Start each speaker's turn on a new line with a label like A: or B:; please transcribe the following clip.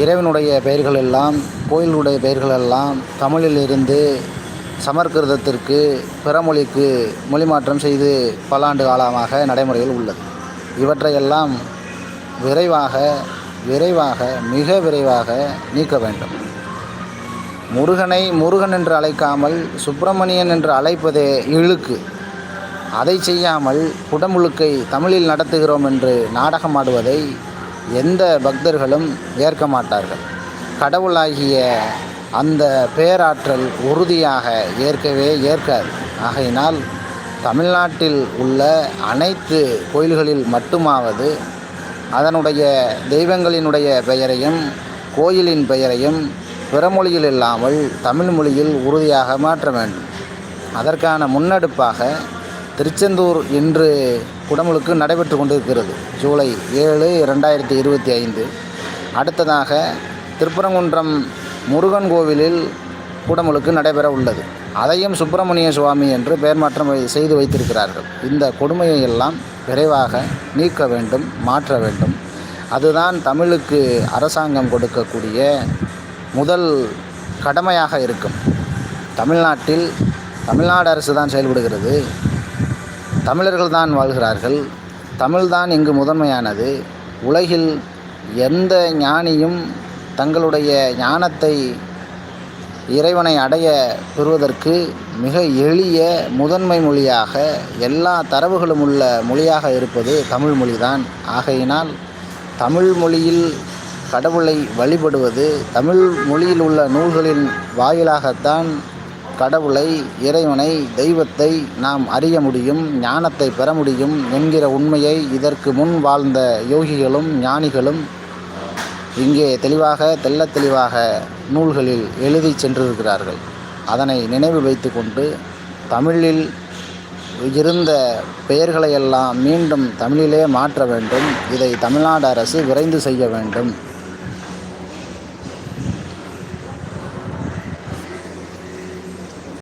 A: இறைவனுடைய பெயர்கள் எல்லாம் கோயிலுடைய பெயர்கள் எல்லாம் தமிழில் இருந்து சமற்கிருதத்திற்கு பிறமொழிக்கு மொழிமாற்றம் செய்து பல ஆண்டு காலமாக நடைமுறையில் உள்ளது. இவற்றையெல்லாம் விரைவாக விரைவாக மிக விரைவாக நீக்க வேண்டும். முருகனை முருகன் என்று அழைக்காமல் சுப்பிரமணியன் என்று அழைப்பதே இழுக்கு. அதை செய்யாமல் குடமுழுக்கை தமிழில் நடத்துகிறோம் என்று நாடகம் ஆடுவதை எந்த பக்தர்களும் ஏற்க மாட்டார்கள். கடவுளாகிய அந்த பேராற்றல் உறுதியாக ஏற்கவே ஏற்காது. ஆகையினால் தமிழ்நாட்டில் உள்ள அனைத்து கோயில்களில் மட்டுமாவது அதனுடைய தெய்வங்களினுடைய பெயரையும் கோயிலின் பெயரையும் பிறமொழியில் இல்லாமல் தமிழ் மொழியில் உறுதியாக மாற்ற வேண்டும். அதற்கான முன்னெடுப்பாக திருச்செந்தூர் இன்று குடமுழுக்கு நடைபெற்று கொண்டிருக்கிறது. ஜூலை ஏழு ரெண்டாயிரத்தி இருபத்தி ஐந்து. அடுத்ததாக திருப்பரங்குன்றம் முருகன் கோவிலில் குடமுழுக்கு நடைபெற உள்ளது. அதையும் சுப்பிரமணிய சுவாமி என்று பெயர் மாற்றம் செய்து வைத்திருக்கிறார்கள். இந்த கொடுமையை எல்லாம் விரைவாக நீக்க வேண்டும் மாற்ற வேண்டும். அதுதான் தமிழுக்கு அரசாங்கம் கொடுக்கக்கூடிய முதல் கடமையாக இருக்கும். தமிழ்நாட்டில் தமிழ்நாடு அரசு தான் செயல்படுகிறது. தமிழர்கள் தான் வாழ்கிறார்கள். தமிழ்தான் இங்கு முதன்மையானது. உலகில் எந்த ஞானியும் தங்களுடைய ஞானத்தை இறைவனை அடைய பெறுவதற்கு மிக எளிய முதன்மை மொழியாக எல்லா தரவுகளும் உள்ள மொழியாக இருப்பது தமிழ் மொழிதான். ஆகையினால் தமிழ் மொழியில் கடவுளை வழிபடுவது தமிழ் மொழியில் உள்ள நூல்களின் வாயிலாகத்தான் கடவுளை இறைவனை தெய்வத்தை நாம் அறிய முடியும் ஞானத்தை பெற முடியும் என்கிற உண்மையை இதற்கு முன் வாழ்ந்த யோகிகளும் ஞானிகளும் இங்கே தெளிவாக தெல்ல தெளிவாக நூல்களில் எழுதி சென்றிருக்கிறார்கள். அதனை நினைவு வைத்துக்கொண்டு தமிழில் இருந்த பெயர்களையெல்லாம் மீண்டும் தமிழிலே மாற்ற வேண்டும். இதை தமிழ்நாடு அரசு விரைந்து செய்ய வேண்டும்.